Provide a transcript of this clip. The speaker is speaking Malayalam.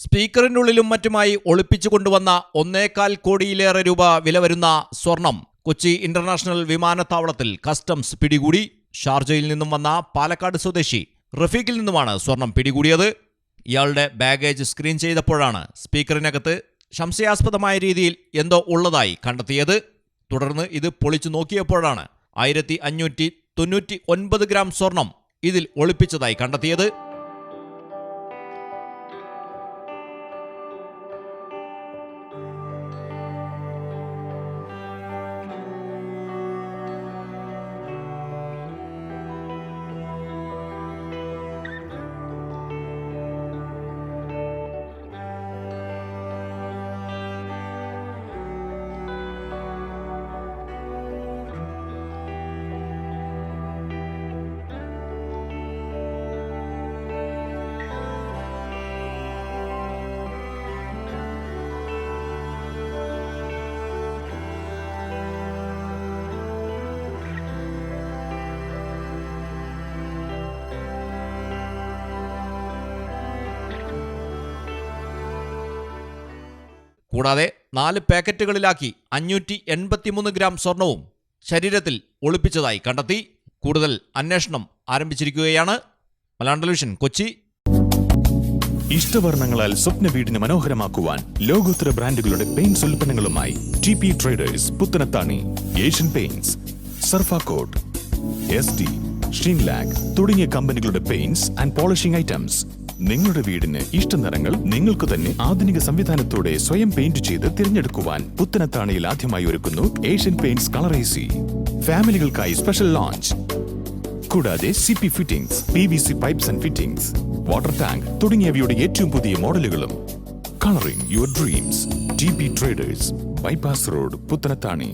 സ്പീക്കറിനുള്ളിലും മറ്റുമായി ഒളിപ്പിച്ചു കൊണ്ടുവന്ന ഒന്നേകാൽ കോടിയിലേറെ രൂപ വില വരുന്ന സ്വർണം കൊച്ചി ഇന്റർനാഷണൽ വിമാനത്താവളത്തിൽ കസ്റ്റംസ് പിടികൂടി. ഷാർജയിൽ നിന്നും വന്ന പാലക്കാട് സ്വദേശി റഫീഖിൽ നിന്നുമാണ് സ്വർണം പിടികൂടിയത്. ഇയാളുടെ ബാഗേജ് സ്ക്രീൻ ചെയ്തപ്പോഴാണ് സ്പീക്കറിനകത്ത് സംശയാസ്പദമായ രീതിയിൽ എന്തോ ഉള്ളതായി കണ്ടെത്തിയത്. തുടർന്ന് ഇത് പൊളിച്ചു നോക്കിയപ്പോഴാണ് ആയിരത്തി അഞ്ഞൂറ്റി തൊണ്ണൂറ്റി ഒൻപത് ഗ്രാം സ്വർണം ഇതിൽ ഒളിപ്പിച്ചതായി കണ്ടെത്തിയത്. കൂടാതെ നാല് പാക്കറ്റുകളിലാക്കി അഞ്ഞൂറ്റി എൺപത്തിമൂന്ന് ഗ്രാം സ്വർണവും ശരീരത്തിൽ ഒളിപ്പിച്ചതായി കണ്ടെത്തി. കൂടുതൽ അന്വേഷണം ആരംഭിച്ചിരിക്കുകയാണ്. മലയാളം ടെലിവിഷൻ കൊച്ചി. ഇഷ്ടവർണങ്ങളാൽ സ്വപ്ന വീടിന് മനോഹരമാക്കുവാൻ ലോകോത്തര ബ്രാൻഡുകളുടെ paints ഉൽപ്പന്നങ്ങളുമായി T P traders Puthanathani Asian paints Surfacoat S D Sheenlac തുടങ്ങിയ കമ്പനികളുടെ പെയിന്റ്സ് ആൻഡ് പോളിഷിംഗ് ഐറ്റംസ് നിങ്ങളുടെ വീടിന് ഇഷ്ട നിറങ്ങൾ നിങ്ങൾക്ക് തന്നെ ആധുനിക സംവിധാനത്തോടെ സ്വയം പെയിന്റ് ചെയ്ത് തിരഞ്ഞെടുക്കുവാൻ പുത്തനത്താണിയിൽ ആദ്യമായി ഒരുക്കുന്നു ഏഷ്യൻ പെയിന്റ്സ് കളറേസി ഫാമിലികൾക്കായി സ്പെഷ്യൽ ലോഞ്ച് കൂടാതെ C P fittings P V C pipes and fittings water tank തുടങ്ങിയവയുടെ ഏറ്റവും പുതിയ മോഡലുകളും. Colouring your dreams T P traders bypass road Puthanathani.